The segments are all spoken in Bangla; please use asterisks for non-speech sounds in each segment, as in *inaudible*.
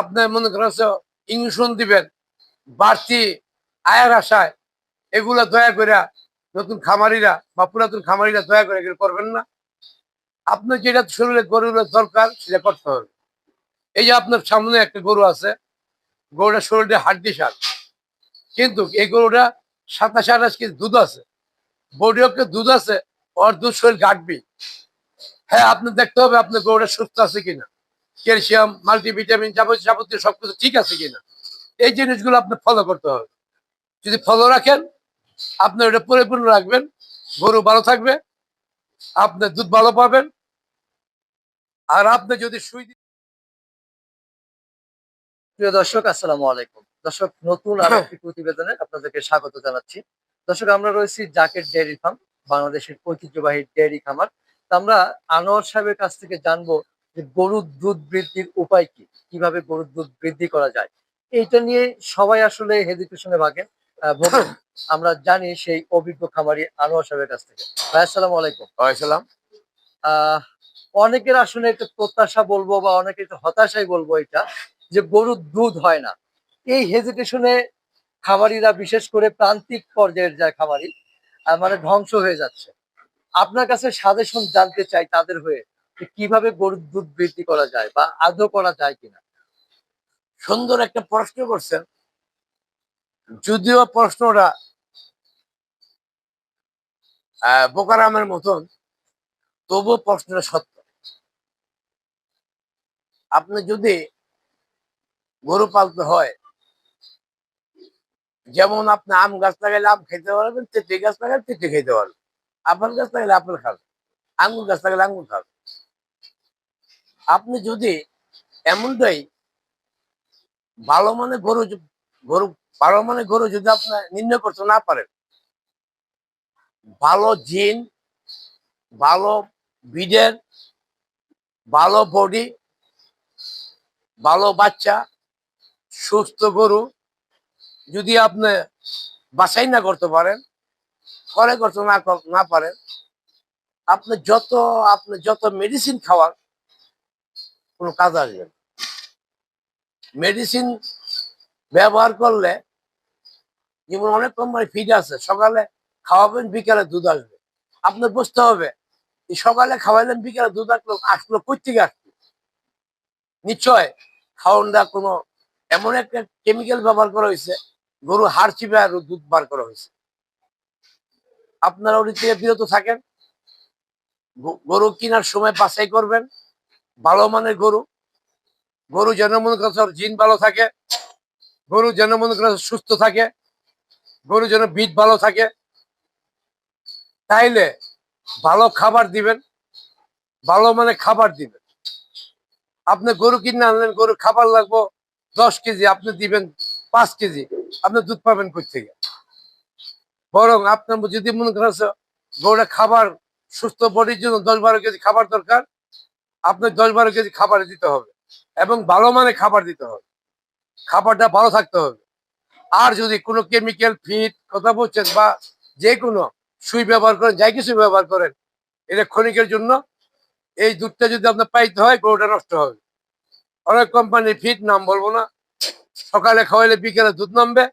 আপনার মনে করেন ইঞ্জেকশন দিবেন, বাড়তি আয়ের আশায় এগুলা দয়া করে নতুন খামারিরা বা পুরাতন খামারিরা দয়া করে এগুলো করবেন না। আপনার যেটা শরীরে গরুর দরকার সেটা করতে হবে। এই যে আপনার সামনে একটা গরু আছে, গরুটা শরীরে হাড্ডি সার, কিন্তু এই গরুটা সাতাশ আঠাশ কেজি দুধ আছে বডিওকে দুধ আছে, ওর দুধ শরীর ঘাটবি। হ্যাঁ আপনি দেখতে হবে আপনার গরুটা সুস্থ আছে কিনা। ক্যালসিয়াম, মাল্টিভিটামিন যাবতীয় যাবতীয় সবকিছু ঠিক আছে কিনা। এই জিনিসগুলো আপনি ফলো করতে হবে। যদি ফলো রাখেন, আপনি ওটা পরিপূর্ণ রাখবেন, গরু ভালো থাকবে আপনার দুধ ভালো পাবেন, আর আপনি যদি সুই প্রিয় দর্শক, আসসালামু আলাইকুম। দর্শক, নতুন আর একটি প্রতিবেদনে আপনাদেরকে স্বাগত জানাচ্ছি। দর্শক, আমরা রয়েছি জাকের ডেয়ারি ফার্ম, বাংলাদেশের ঐতিহ্যবাহী ডেয়ারি খামার। তা আমরা আনোয়ার সাহেবের কাছ থেকে জানব যে গরুর দুধ বৃদ্ধির উপায় কি? কীভাবে গরুর দুধ বৃদ্ধি করা যায়? এইটা নিয়ে সবাই আসলে হেজিটেশনে ভাগে আমরা জানি সেই অভিজ্ঞ খামারি আনোয়ার সাহেবের কাছ থেকে। ভাই আসসালামু আলাইকুম। আহ অনেকের আসলে একটা প্রত্যাশা বলব বা অনেকে একটু হতাশাই বলব এটা যে গরুর দুধ হয় না। এই হেজিটেশনে খামারিরা বিশেষ করে প্রান্তিক পর্যায়ের যা খামারি মানে ধ্বংস হয়ে যাচ্ছে। আপনার কাছে সাজেশন জানতে চাই তাদের হয়ে। কীভাবে গরুর দুধ বৃদ্ধি করা যায় বা আদৌ করা যায় কিনা। সুন্দর একটা প্রশ্ন করছেন। যদিও প্রশ্নটা বোকারামের মতন, তবুও প্রশ্নটা সত্য। আপনি যদি গরু পালতে হয়, যেমন আপনি আম গাছ লাগাইলে আম খেতে পারবেন, তেঁতুল গাছ লাগালে তেঁতুল খেতে পারবেন। আপেল গাছ লাগাইলে আপেল খাবেন, আঙ্গুর গাছ লাগালে আঙ্গুর খাবেন। আপনি যদি এমনটাই ভালো মানে গরু গরু, ভালো মানে গরু যদি আপনার নির্ণয় করতে না পারেন, ভালো জিন, ভালো বিডের ভালো বডি, ভালো বাচ্চা, সুস্থ গরু যদি আপনি বাছাই না করতে পারেন, করে করতে না না পারেন, আপনি যত আপনি যত মেডিসিন খাওয়ার কোনো কাজ আসবে না। মেডিসিন ব্যবহার করলে যেমন অনেক কোম্পানি ফিড আছে, সকালে খাওয়াবেন, বিকালে দুধ আসবে। আপনার বুঝতে হবে সকালে খাওয়াইলেন, বিকালে দুধ আসলো আসলো কই আসলো? নিশ্চয় খাওয়ানটা কোনো, এমন একটা কেমিক্যাল ব্যবহার করা হয়েছে গরু হাড় চিপে আর দুধ বার করা হয়েছে। আপনারা ওর থেকে বিরত থাকেন, গরু কেনার সময় বাছাই করবেন ভালো মানের গরু। গরু যেন মনে ওর জিন ভালো থাকে, গরু যেন মনে করেন সুস্থ থাকে, গরু যেন বিট ভালো থাকে, তাইলে ভালো খাবার দিবেন, ভালো মানে খাবার দিবেন। আপনি গরু কিনে আনলেন গরু খাবার লাগবো দশ কেজি, আপনি দিবেন পাঁচ কেজি, আপনি দুধ পাবেন থেকে বরং আপনার যদি মনে করেন গরুটা খাবার, সুস্থ বডির জন্য দশ বারো কেজি খাবার দরকার আপনার দশ বারো কেজি খাবার দিতে হবে এবং ভালো মানে খাবার দিতে হবে। খাবারটা ভালো থাকতে হবে। আর যদি কোনো কেমিক্যাল ফিড কথা বলছেন বা যে কোনো সুই ব্যবহার করেন, যাই কিছু ব্যবহার করেন, এটা ক্ষণিকের জন্য এই দুধটা যদি আপনার পাইতে হয়, গরুটা নষ্ট হবে। অনেক কোম্পানির ফিড নাম বলব না। সকালে খাওয়াইলে বিকেলে দুধ নামবে,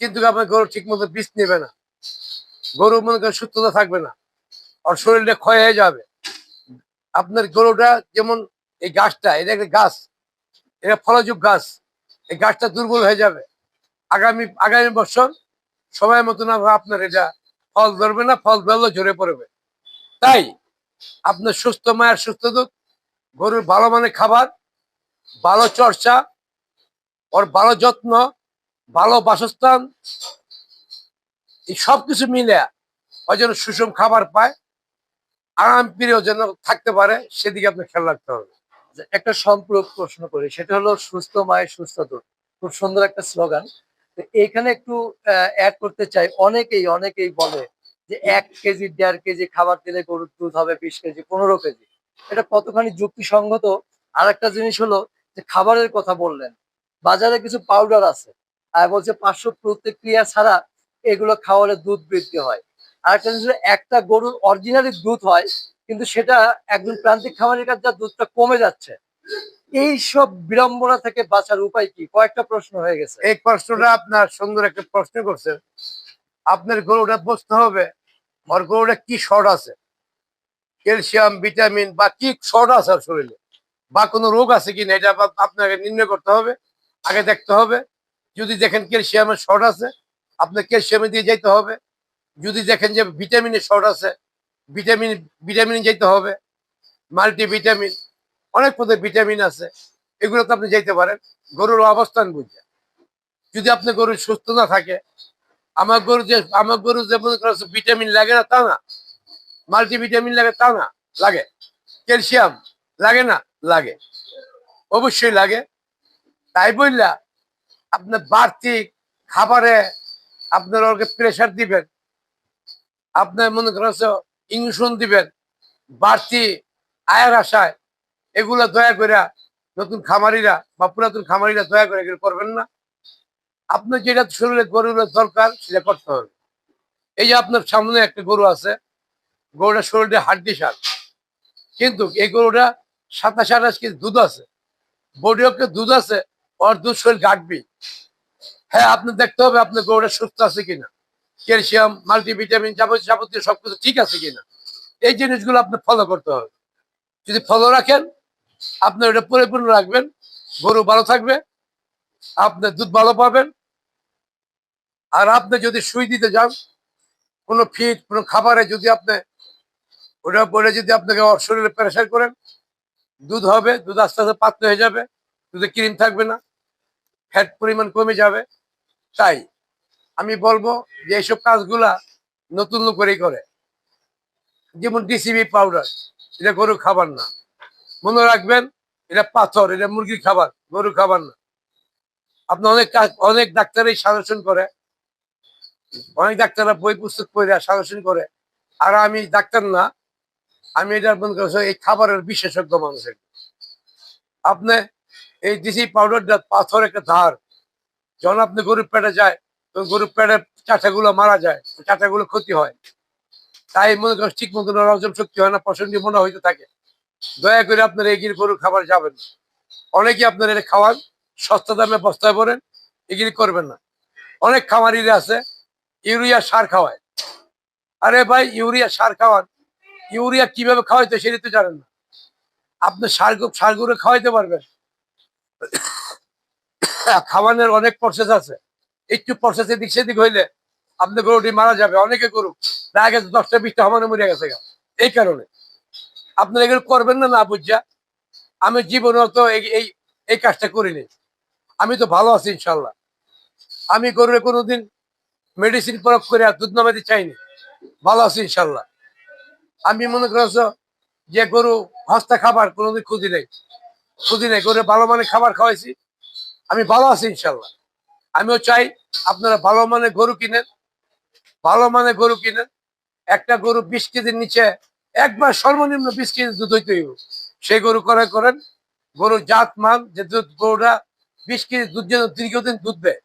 কিন্তু আপনার গরু ঠিক মতো বীজ নেবে না। গরু মনে করেন সুস্থতা থাকবে না। আর শরীরটা ক্ষয় হয়ে যাবে। আপনার গরুটা যেমন এই গাছটা, এটা একটা গাছ, এটা ফলযোগ গাছ, এই গাছটা দুর্বল হয়ে যাবে। আগামী আগামী বছর সময় মতন আবার আপনার এটা ফল ধরবে না, ফল ধরলে ঝরে পড়বে। তাই আপনার সুস্থ মায়ের সুস্থ দুধ, গরুর ভালো মানের খাবার, ভালো চর্চা, ওর ভালো যত্ন, ভালো বাসস্থান, এই সব কিছু মিলে ও যেন সুষম খাবার পায়। আরাম প্রিয় যেন থাকতে পারে, সেদিকে আপনার খেয়াল রাখতে হবে। একটা সম্পূরক প্রশ্ন করি, সেটা হলো সুস্থ মায়ের সুস্থ দুধ। খুব সুন্দর একটা স্লোগান। তো এইখানে একটু অ্যাড করতে চাই। অনেকেই অনেকেই বলে যে এক কেজি, দেড় কেজি খাবার দিলে গরুর দুধ হবে বিশ কেজি, পনেরো কেজি। এটা কতখানি যুক্তিসঙ্গত? আর একটা জিনিস হলো যে খাবারের কথা বললেন। বাজারে কিছু পাউডার আছে। আর বলছে পার্শ্ব প্রতিক্রিয়া ছাড়া এগুলো খাওয়ালে দুধ বৃদ্ধি হয়। আর একটা গরুর অরিজিনালি দুধ হয়, কিন্তু সেটা একজন প্রান্তিক খামারের কাছে দুধটা কমে যাচ্ছে। এই সব বিড়ম্বনা থেকে বাঁচার উপায় কি? কয়েকটা প্রশ্ন হয়ে গেছে। এই প্রশ্নটা আপনার সুন্দর একটা প্রশ্ন করছেন। আপনার গরুটা বুঝতে হবে, ওর গরুটা কি শর্ট আছে? ক্যালসিয়াম, ভিটামিন বা কি শর্ট আছে ওর শরীরে? বা কোনো রোগ আছে কিনা? এটা আপ- আপনাকে নির্ণয় করতে হবে, আগে দেখতে হবে। যদি দেখেন ক্যালসিয়ামের শর্ট আছে আপনার ক্যালসিয়ামে দিয়ে যেতে হবে। যদি দেখেন যে ভিটামিনের শর্ট আছে, ভিটামিন ভিটামিন যেতে হবে, মাল্টিভিটামিন, অনেক পদের ভিটামিন আছে, এগুলো তো আপনি যেতে পারেন। গরুর অবস্থান বুঝে। যদি আপনার গরু সুস্থ না থাকে, আমার গরু যে, আমার গরু যে মনে করছে ভিটামিন লাগে না, তা না। মাল্টিভিটামিন লাগে, তা না, লাগে। ক্যালসিয়াম লাগে না, লাগে। অবশ্যই লাগে। তাই বললা, আপনার বাড়তি খাবারে আপনার ওকে প্রেশার দিবেন। আপনার মনে করছে ইঞ্জেকশন দিবেন বাড়তি আয়ের আশায় এগুলা দয়া করে নতুন খামারিরা বা পুরাতন খামারিরা দয়া করে এগুলো করবেন না। আপনার যেটা শরীরে গরুর দরকার সেটা করতে হবে। এই যে আপনার সামনে একটা গরু আছে, গরুটা শরীরে হাড্ডি সার, কিন্তু এই গরুটা সাতাশ আঠাশ কেজি দুধ আছে, বডি ওকে দুধ আছে, ওর দুধ শরীর ঘাটবি। হ্যাঁ আপনি দেখতে হবে আপনার গরুটা সুস্থ আছে কিনা। ক্যালসিয়াম, মাল্টিভিটামিন যাবতীয় যাবতীয় সবকিছু ঠিক আছে কিনা। এই জিনিসগুলো আপনি ফলো করতে হবে। যদি ফলো রাখেন, আপনি ওটা পরিপূর্ণ রাখবেন, গরু ভালো থাকবে, আপনি দুধ ভালো পাবেন, আর আপনি যদি সুই দিতে যান, কোনো ফিট কোনো খাবারে যদি আপনি ওটা পরে যদি আপনাকে শরীরে প্রেশার করেন, দুধ হবে, দুধ আস্তে আস্তে পাতলা হয়ে যাবে, দুধে ক্রিম থাকবে না ফ্যাট পরিমাণ কমে যাবে, তাই। আমি বলব যে এইসব কাজগুলা নতুন করেই করে। যেমন ডিসিবি পাউডার, এটা গরু খাবার না। মনে রাখবেন, এটা পাথর, এটা মুরগির খাবার, গরু খাবার না। আপনি অনেক অনেক ডাক্তারই সাজেশন করে। অনেক ডাক্তাররা বই পুস্তক পড়ে, সাজেশন করে। আর আমি ডাক্তার না, আমি এটা মনে করছি এই খাবারের বিশেষজ্ঞ মানুষের। আপনি এই ডিসি পাউডারটা পাথর একটা ধার। যখন আপনি গরুর পেটে যায় গরুর পেটের চাটাগুলো মারা যায় চাটাগুলো ক্ষতি হয়। তাই মনে করেন ঠিক মতো হজম শক্তি হয় না পছন্দ মনে হইতে থাকে। দয়া করে আপনার এগিয়ে গরুর খাবার যাবেন অনেকে আপনার এটা খাওয়ান, সস্তা দামে বস্তায় পড়েন এগিয়ে করবেন না। অনেক খামারিরা আছে, ইউরিয়া সার খাওয়ায়। আরে ভাই, ইউরিয়া সার খাওয়ান। ইউরিয়া কীভাবে খাওয়াইতে সেটা তো জানেন না। আপনি সার সারগুলো খাওয়াইতে পারবেন। *coughs* খাওয়ানোর অনেক প্রসেস আছে। একটু প্রসেস এদিক সেদিক হইলে আপনি গরুটি মারা যাবে, অনেকে গরু দেখা গেছে, দশটা বিশটা হমানে মরে গেছে এই কারণে। আপনারা এগুলো করবেন না না বুঝা। আমি জীবনে তো এই- এই কাজটা করিনি। আমি তো ভালো আছি, ইনশাল্লাহ। আমি গরুরে কোনোদিন মেডিসিন প্রয়োগ করে আর দুধ নামাতে চাইনি। ভালো আছি, ইনশাল্লাহ। আমি মনে করছ যে গরু হস্তা খাবার কোনোদিন খুঁজি নেই। খুঁজি নেই গরু ভালো মানে খাবার খাওয়াইছি। আমি ভালো আছি, ইনশাল্লাহ। আমিও চাই আপনারা ভালো মানে গরু কিনেন, ভালো মানে গরু কিনেন। একটা গরু বিশ কেজির নিচে একবার সর্বনিম্ন বিশ কেজি দুধ হইতে হইব। সেই গরু করে করেন গরু জাত, মান, যে দুধ গরুটা বিশ কেজি দুধ যেন দীর্ঘদিন দুধ দেয়।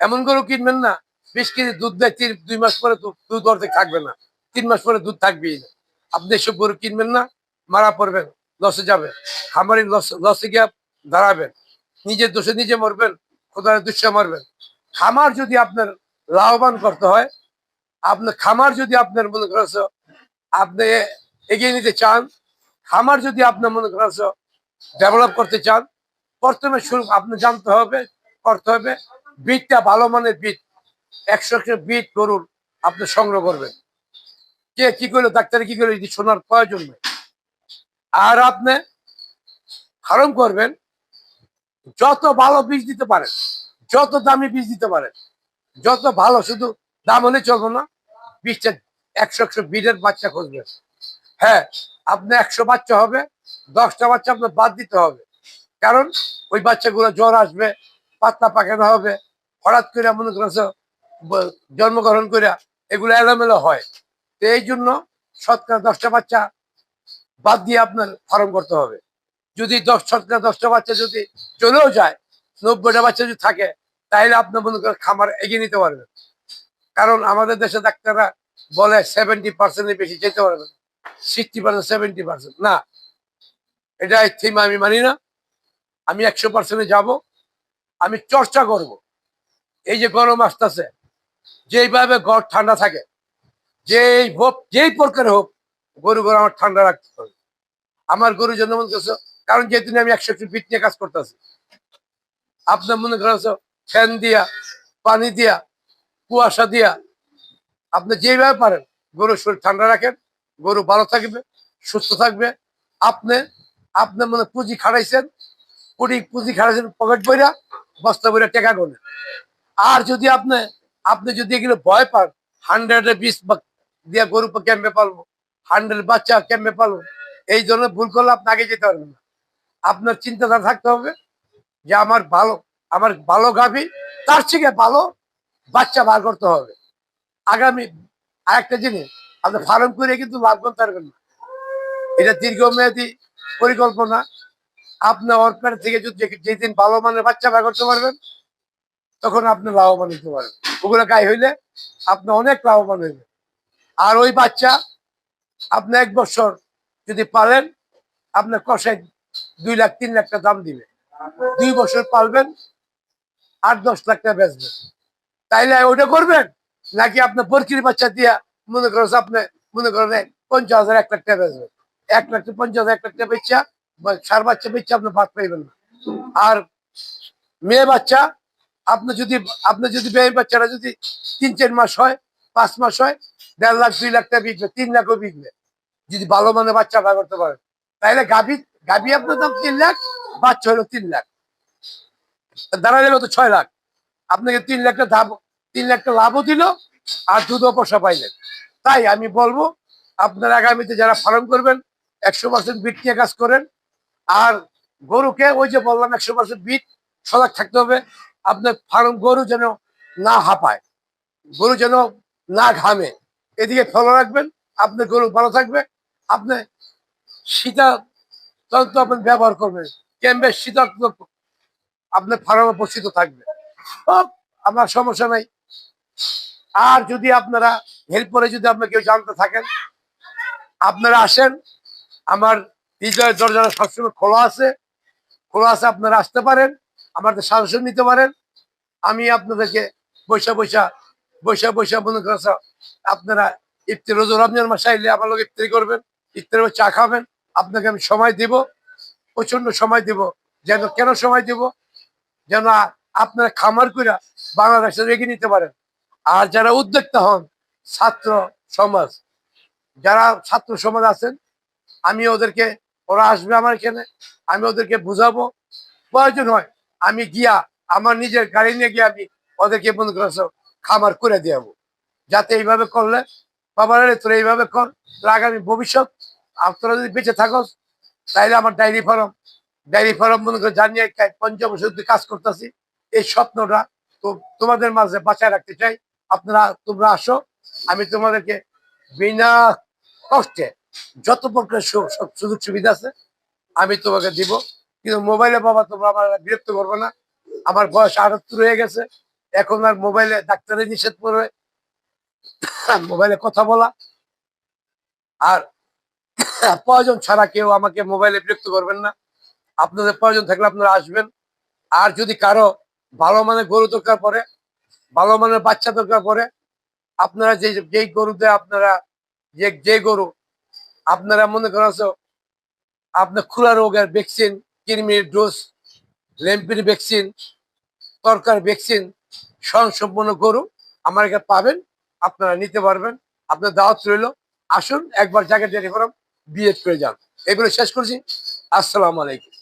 এমন গরু কিনবেন না, বিশ কেজি দুধ দেয়, তিন, দুই মাস পরে দুধ অর্ধেক থাকবে না, তিন মাস পরে দুধ থাকবেই না। আপনি এসব গরু কিনবেন না, মারা পড়বেন, লসে যাবে খামারি লস লসে গিয়ে দাঁড়াবেন। নিজের দোষে নিজে মরবেন খোদার দুঃসে মরবেন। খামার যদি আপনার লাভবান করতে হয় আপনার খামার যদি আপনার মনে করছ আপনি এগিয়ে নিতে চান, খামার যদি আপনার মনে করছ ডেভেলপ করতে চান, প্রথমে শুরু আপনি জানতে হবে, করতে হবে বীজটা ভালো মানের বীজ একশো একশো বীজ গরুর আপনি সংগ্রহ করবেন। কে কি করল, ডাক্তারে কি করল শোনার প্রয়োজন নেই। আর আপনি ফার্ম করবেন যত ভালো বীজ দিতে পারেন, যত দামি বীজ দিতে পারেন, যত ভালো, শুধু দাম হলে চলবো না, বীজটা একশো একশো বীজের বাচ্চা খুঁজবেন হ্যাঁ আপনি একশো বাচ্চা হবে, দশটা বাচ্চা আপনার বাদ দিতে হবে। কারণ ওই বাচ্চাগুলো জ্বর আসবে, পাতলা পাখানা হবে, হঠাৎ করে মনে করছ জন্মগ্রহণ করে এগুলো এলোমেলো হয়। তো এই জন্য শতকরা দশটা বাচ্চা বাদ দিয়ে আপনার ফার্ম করতে হবে। যদি দশ শতকরা দশটা বাচ্চা যদি চলেও যায়, নব্বইটা বাচ্চা যদি থাকে তাহলে আপনার মনে করেন খামার এগিয়ে নিতে পারবেন। কারণ আমাদের দেশে ডাক্তাররা বলে সেভেন্টি পার্সেন্টের বেশি যেতে পারবেন সিক্সটি পার্সেন্ট সেভেন্টি পার্সেন্ট না। এটা থিম আমি মানি না। আমি একশো পার্সেন্টে যাব। আমি চর্চা করব। এই যে গরম আসতেছে, যেইভাবে ঘর ঠান্ডা থাকে, যেই হোক যেই প্রকারে হোক, গরু গরু আমার ঠান্ডা রাখতে হবে। আমার গরু জন্য মনে করছ কারণ যেহেতু আমি একশো একটু ফিট নিয়ে কাজ করতেছি। আপনার মনে করছ ফ্যান দিয়া, পানি দিয়া, কুয়াশা দিয়া, আপনি যেভাবে পারেন, গরুর শরীর ঠান্ডা রাখেন, গরু ভালো থাকবে, সুস্থ থাকবে। আপনি আপনি মনে পুঁজি খাড়াইছেন কুড়ি পুঁজি খাড়াইছেন পকেট বইরা বস্তা বইরা টেকা গোনে। আর যদি আপনি আপনি যদি এগুলো ভয় পান হান্ড্রেডে বিশ দিয়ে গরু ক্যাম্পে পালবো হান্ড্রেড বাচ্চা ক্যাম্পে পালবো, এই জন্য ভুল করলে আপনি আগে যেতে পারবেন না। আপনার চিন্তাধারা থাকতে হবে যে আমার ভালো আমার ভালো গাভী, তার থেকে ভালো বাচ্চা বার করতে হবে। আগামী আরেকটা জিনিস, আপনি ফার্ম করে কিন্তু লাভ করতে পারবেন না। এটা দীর্ঘমেয়াদী পরিকল্পনা। আপনি ওর পেট থেকে যদি যেদিন ভালো মানের বাচ্চা বার করতে পারবেন, তখন আপনি লাভবান হতে পারবেন। ওগুলো গায়ে হইলে আপনি অনেক লাভবান হইবেন। আর ওই বাচ্চা আপনি এক বছর যদি পালেন আপনার কষায় দুই লাখ, তিন লাখ টাকা দাম দিবে। দুই বছর পালবেন, আট, দশ লাখ টাকা বেচবেন। তাইলে ওটা করবেন? নাকি আপনার বরকির বাচ্চা দিয়া মনে করেন আপনি মনে করেন পঞ্চাশ হাজার, এক লাখ টাকা বেচবেন? এক লাখ পঞ্চাশ এক লাখ টাকা বেচা সার বাচ্চা বেচা আপনি ভাগ পাইবেন না। আর মেয়ে বাচ্চা, আপনি যদি আপনি যদি মেয়ে বাচ্চারা যদি তিন, চার মাস হয়, পাঁচ মাস হয়, দেড় লাখ, দুই লাখ টাকা বিকবে, তিন লাখও বিকবে। যদি ভালো মানে বাচ্চা ভাগ করতে পারেন। তাহলে গাভী গাভী আপনার দাম তিন লাখ বাচ্চা হলো তিন লাখ। দাঁড়ালে তো ছয় লাখ। আপনাকে তিন লাখটা দাম তিন লাখটা লাভও দিল আর দুধও পয়সা পাইলেন। তাই আমি বলব, আপনারা আগামীতে যারা ফার্ম করবেন, একশো পার্সেন্ট বিট নিয়ে কাজ করেন। আর গরুকে, ওই যে বললাম, একশো পার্সেন্ট বিট সজাগ থাকতে হবে। আপনার ফার্ম গরু যেন না হাঁপায়, গরু যেন না ঘামে। এদিকে ফলো রাখবেন, আপনার গরু ভালো থাকবে। আপনি শীতা তন্ত্র আপনি ব্যবহার করবেন। ক্যাম্বে শীতক আপনার ফার্মে উপস্থিত থাকবে। আমার সমস্যা নাই। আর যদি আপনারা হেল্পরে যদি আপনার কেউ জানতে থাকেন, আপনারা আসেন। আমার হৃদয়ের দরজা সবসময় খোলা আছে। খোলা আছে, আপনারা আসতে পারেন। আমাদের সাজেশন নিতে পারেন। আমি আপনাদেরকে বৈশা বৈশা বৈশা বৈশা মনে করছ আপনারা ইফতার রোজ রমজান মাসে আইলে আমার লোক ইফতারি করবেন, ইফতারে চা খাবেন। আপনাকে আমি সময় দিব প্রচণ্ড সময় দিব। যেন কেন সময় দিব? যেন আপনারা খামার করে বাংলাদেশে রেগে নিতে পারেন। আর যারা উদ্যোক্তা হন, ছাত্র সমাজ, যারা ছাত্র সমাজ আছেন, আমি ওদেরকে, ওরা আসবে আমার এখানে, আমি ওদেরকে বুঝাবো। প্রয়োজন হয়, আমি গিয়া, আমার নিজের গাড়ি নিয়ে গিয়ে আমি ওদেরকে মনে করছ খামার করে দিয়াবো যাতে এইভাবে করলে, বাবার তোরা এইভাবে কর আগামী ভবিষ্যৎ আর তোরা যদি বেঁচে থাকো, তাইলে আমার ডায়েরি ফার্ম ডায়েরি ফার্ম মনে করে জানিয়ে পঞ্চম ধরে কাজ করতেছি। এই স্বপ্নটা তো তোমাদের মাঝে বাঁচায় রাখতে চাই। আপনারা, তোমরা আসো, আমি তোমাদেরকে বিনা কষ্টে যত প্রকার সব সুযোগ সুবিধা আছে, আমি তোমাকে দিব। কিন্তু মোবাইলে বাবা, তোমরা আমার বিরক্ত করবে না। আমার বয়স আটাত্তর হয়ে গেছে। এখন আর মোবাইলে ডাক্তারের নিষেধ করবে *coughs* মোবাইলে কথা বলা। আর প্রয়োজন ছাড়া কেউ আমাকে মোবাইলে বিরক্ত করবেন না। আপনাদের প্রয়োজন থাকলে আপনারা আসবেন। আর যদি কারও ভালো মানের গরু দরকার পড়ে, ভালো মানের বাচ্চা দরকার পড়ে, আপনারা যে, যেই গরুতে আপনারা, যে যে গরু আপনারা মনে করেছ আপনার খুরা রোগের ভ্যাকসিন কৃমির ডোজ ল্যাম্পির ভ্যাকসিন তরকার ভ্যাকসিন সম্পূর্ণ গরু আমার এখানে পাবেন, আপনারা নিতে পারবেন। আপনার দাওয়াত রইল। আসুন, একবার জায়গা ডেরি ফরম বিএড করে যান। এগুলো শেষ করছি। আসসালামু আলাইকুম।